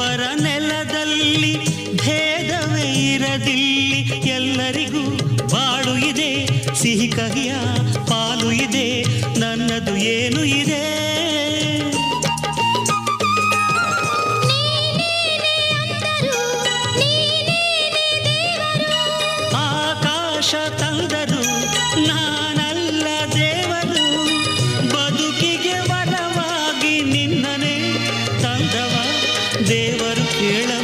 ದೇವರ ನೆಲದಲ್ಲಿ ಭೇದವೇ ಇರದಿಲ್ಲಿ. ಎಲ್ಲರಿಗೂ ಬಾಳು ಇದೆ ಸಿಹಿ ಕಹಿಯ ಪಾಲು ಇದೆ ನನ್ನದು ಏನು ಇದೆ? ಆಕಾಶ ತಂದ தேவர் கேள